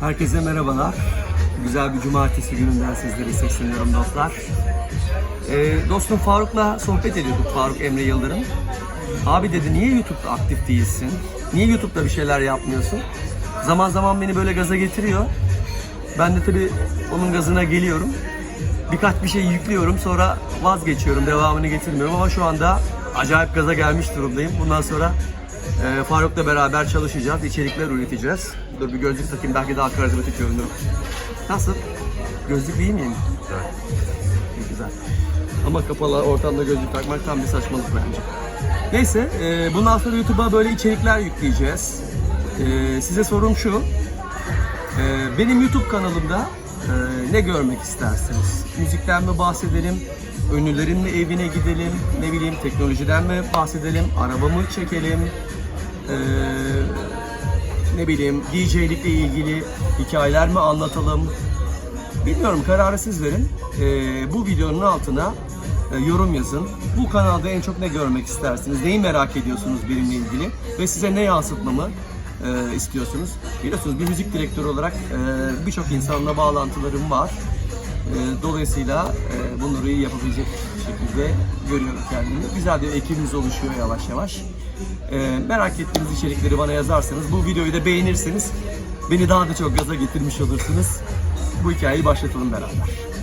Herkese merhabalar. Güzel bir cumartesi gününden sizlere sesleniyorum dostlar. Ee, dostum Faruk'la sohbet ediyorduk, Faruk Emre Yıldırım. Abi dedi niye YouTube'da aktif değilsin? Niye YouTube'da bir şeyler yapmıyorsun? Zaman zaman beni böyle gaza getiriyor. Ben de tabii onun gazına geliyorum. Birkaç bir şey yüklüyorum sonra vazgeçiyorum, devamını getirmiyorum ama şu anda acayip gaza gelmiş durumdayım. Bundan sonra e, Faruk'la beraber çalışacağız, içerikler üreteceğiz. Dur bir gözlük takayım belki daha karizmatik görünürüm. Nasıl? Gözlük iyi miyim? Evet. İyi, Güzel. Ama kapalı ortamda gözlük takmak tam bir saçmalık bence. Neyse, e, bundan sonra YouTube'a böyle içerikler yükleyeceğiz. E, size sorum şu, ee, benim YouTube kanalımda e, ne görmek istersiniz? Müzikten mi bahsedelim? Ünlülerin mi evine gidelim? Ne bileyim teknolojiden mi bahsedelim? Arabamı çekelim? Ee, ne bileyim DJ'likle ilgili hikayeler mi anlatalım? Bilmiyorum kararı siz verin. Ee, bu videonun altına e, yorum yazın. Bu kanalda en çok ne görmek istersiniz? Neyi merak ediyorsunuz benimle ilgili? Ve size ne yansıtmamı e, istiyorsunuz? Biliyorsunuz bir müzik direktörü olarak e, birçok insanla bağlantılarım var. E, dolayısıyla e, bunları iyi yapabilecek şekilde görüyorum kendimi. Güzel bir ekibimiz oluşuyor yavaş yavaş. E, merak ettiğiniz içerikleri bana yazarsanız, bu videoyu da beğenirseniz beni daha da çok gaza getirmiş olursunuz. Bu hikayeyi başlatalım beraber.